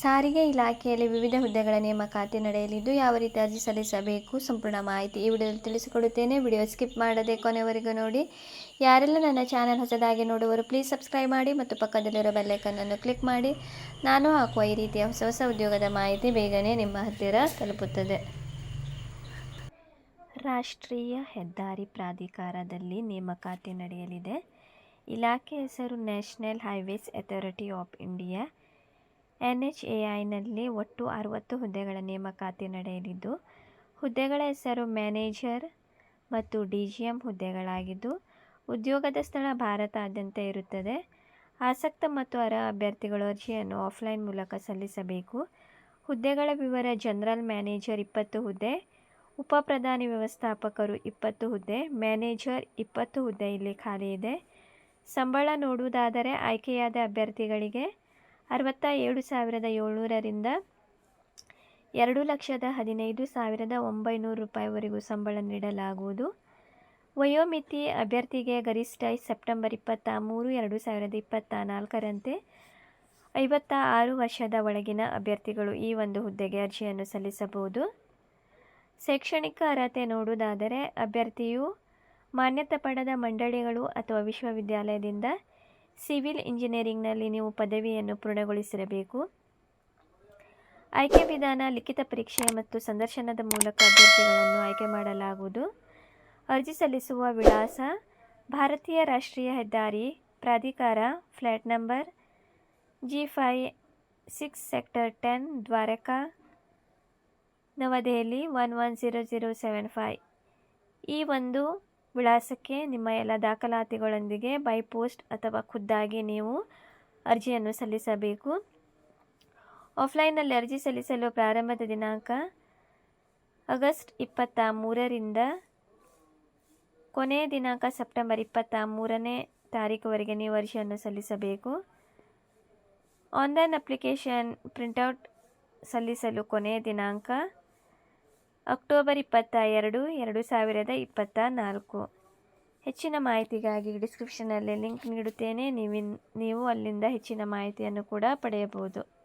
ಸಾರಿಗೆ ಇಲಾಖೆಯಲ್ಲಿ ವಿವಿಧ ಹುದ್ದೆಗಳ ನೇಮಕಾತಿ ನಡೆಯಲಿದ್ದು, ಯಾವ ರೀತಿ ಅರ್ಜಿ ಸಲ್ಲಿಸಬೇಕು ಸಂಪೂರ್ಣ ಮಾಹಿತಿ ಈ ವಿಡಿಯೋದಲ್ಲಿ ತಿಳಿಸಿಕೊಡುತ್ತೇನೆ. ವಿಡಿಯೋ ಸ್ಕಿಪ್ ಮಾಡದೆ ಕೊನೆವರೆಗೂ ನೋಡಿ. ಯಾರೆಲ್ಲ ನನ್ನ ಚಾನಲ್ ಹೊಸದಾಗಿ ನೋಡುವರು ಪ್ಲೀಸ್ ಸಬ್ಸ್ಕ್ರೈಬ್ ಮಾಡಿ ಮತ್ತು ಪಕ್ಕದಲ್ಲಿರೋ ಬೆಲ್ಲೈಕನ್ನನ್ನು ಕ್ಲಿಕ್ ಮಾಡಿ. ನಾನು ಹಾಕುವ ಈ ರೀತಿಯ ಹೊಸ ಹೊಸ ಉದ್ಯೋಗದ ಮಾಹಿತಿ ಬೇಗನೆ ನಿಮ್ಮ ಹತ್ತಿರ ತಲುಪುತ್ತದೆ. ರಾಷ್ಟ್ರೀಯ ಹೆದ್ದಾರಿ ಪ್ರಾಧಿಕಾರದಲ್ಲಿ ನೇಮಕಾತಿ ನಡೆಯಲಿದೆ. ಇಲಾಖೆ ಹೆಸರು national highways authority of India N H A ಐನಲ್ಲಿ ಒಟ್ಟು ಅರವತ್ತು ಹುದ್ದೆಗಳ ನೇಮಕಾತಿ ನಡೆಯಲಿದ್ದು, ಹುದ್ದೆಗಳ ಹೆಸರು ಮ್ಯಾನೇಜರ್ ಮತ್ತು ಡಿ ಜಿ ಎಂ ಹುದ್ದೆಗಳಾಗಿದ್ದು, ಉದ್ಯೋಗದ ಸ್ಥಳ ಭಾರತಾದ್ಯಂತ ಇರುತ್ತದೆ. ಆಸಕ್ತ ಮತ್ತು ಅರ್ಹ ಅಭ್ಯರ್ಥಿಗಳು ಅರ್ಜಿಯನ್ನು ಆಫ್ಲೈನ್ ಮೂಲಕ ಸಲ್ಲಿಸಬೇಕು. ಹುದ್ದೆಗಳ ವಿವರ ಜನರಲ್ ಮ್ಯಾನೇಜರ್ ಇಪ್ಪತ್ತು ಹುದ್ದೆ, ಉಪ ಪ್ರಧಾನಿ ವ್ಯವಸ್ಥಾಪಕರು ಇಪ್ಪತ್ತು ಹುದ್ದೆ, ಮ್ಯಾನೇಜರ್ ಇಪ್ಪತ್ತು ಹುದ್ದೆ ಇಲ್ಲಿ ಖಾಲಿ ಇದೆ. ಸಂಬಳ ನೋಡುವುದಾದರೆ ಆಯ್ಕೆಯಾದ ಅಭ್ಯರ್ಥಿಗಳಿಗೆ ಅರವತ್ತ ಏಳು ಸಾವಿರದ ಏಳ್ನೂರರಿಂದ ಎರಡು ಲಕ್ಷದ ಹದಿನೈದು ಸಾವಿರದ ಒಂಬೈನೂರು ರೂಪಾಯಿವರೆಗೂ ಸಂಬಳ ನೀಡಲಾಗುವುದು. ವಯೋಮಿತಿ ಅಭ್ಯರ್ಥಿಗೆ ಗರಿಷ್ಠ ಸೆಪ್ಟೆಂಬರ್ ಇಪ್ಪತ್ತ ಮೂರು, ಎರಡು ಸಾವಿರದ ಇಪ್ಪತ್ತ ನಾಲ್ಕರಂತೆ ಐವತ್ತ ಆರು ವರ್ಷದ ಒಳಗಿನ ಅಭ್ಯರ್ಥಿಗಳು ಈ ಒಂದು ಹುದ್ದೆಗೆ ಅರ್ಜಿಯನ್ನು ಸಲ್ಲಿಸಬಹುದು. ಶೈಕ್ಷಣಿಕ ಅರ್ಹತೆ ನೋಡುವುದಾದರೆ, ಅಭ್ಯರ್ಥಿಯು ಮಾನ್ಯತೆ ಪಡೆದ ಮಂಡಳಿಗಳು ಅಥವಾ ವಿಶ್ವವಿದ್ಯಾಲಯದಿಂದ ಸಿವಿಲ್ ಇಂಜಿನಿಯರಿಂಗ್ನಲ್ಲಿ ನೀವು ಪದವಿಯನ್ನು ಪೂರ್ಣಗೊಳಿಸಿರಬೇಕು. ಆಯ್ಕೆ ವಿಧಾನ, ಲಿಖಿತ ಪರೀಕ್ಷೆ ಮತ್ತು ಸಂದರ್ಶನದ ಮೂಲಕ ಅಭ್ಯರ್ಥಿಗಳನ್ನು ಆಯ್ಕೆ ಮಾಡಲಾಗುವುದು. ಅರ್ಜಿ ಸಲ್ಲಿಸುವ ವಿಳಾಸ, ಭಾರತೀಯ ರಾಷ್ಟ್ರೀಯ ಹೆದ್ದಾರಿ, ಪ್ರಾಧಿಕಾರ flat number G five six sector ten, Dwarka, New Delhi one one zero zero seven five ಈ ಒಂದು ವಿಳಾಸಕ್ಕೆ ನಿಮ್ಮ ಎಲ್ಲ ದಾಖಲಾತಿಗಳೊಂದಿಗೆ ಬೈ ಪೋಸ್ಟ್ ಅಥವಾ ಖುದ್ದಾಗಿ ನೀವು ಅರ್ಜಿಯನ್ನು ಸಲ್ಲಿಸಬೇಕು. ಆಫ್ಲೈನ್ನಲ್ಲಿ ಅರ್ಜಿ ಸಲ್ಲಿಸಲು ಪ್ರಾರಂಭದ ದಿನಾಂಕ ಆಗಸ್ಟ್ ಇಪ್ಪತ್ತ ಮೂರರಿಂದ ಕೊನೆಯ ದಿನಾಂಕ ಸೆಪ್ಟೆಂಬರ್ ಇಪ್ಪತ್ತ ಮೂರನೇ ತಾರೀಕುವರೆಗೆ ನೀವು ಅರ್ಜಿಯನ್ನು ಸಲ್ಲಿಸಬೇಕು. ಆನ್ಲೈನ್ ಅಪ್ಲಿಕೇಶನ್ ಪ್ರಿಂಟೌಟ್ ಸಲ್ಲಿಸಲು ಕೊನೆಯ ದಿನಾಂಕ ಅಕ್ಟೋಬರ್ ಇಪ್ಪತ್ತ ಎರಡು ಎರಡು ಸಾವಿರದ ಇಪ್ಪತ್ತ ನಾಲ್ಕು ಹೆಚ್ಚಿನ ಮಾಹಿತಿಗಾಗಿ ಡಿಸ್ಕ್ರಿಪ್ಷನಲ್ಲಿ ಲಿಂಕ್ ನೀಡುತ್ತೇನೆ. ನೀವಿನ್, ನೀವು ಅಲ್ಲಿಂದ ಹೆಚ್ಚಿನ ಮಾಹಿತಿಯನ್ನು ಕೂಡ ಪಡೆಯಬಹುದು.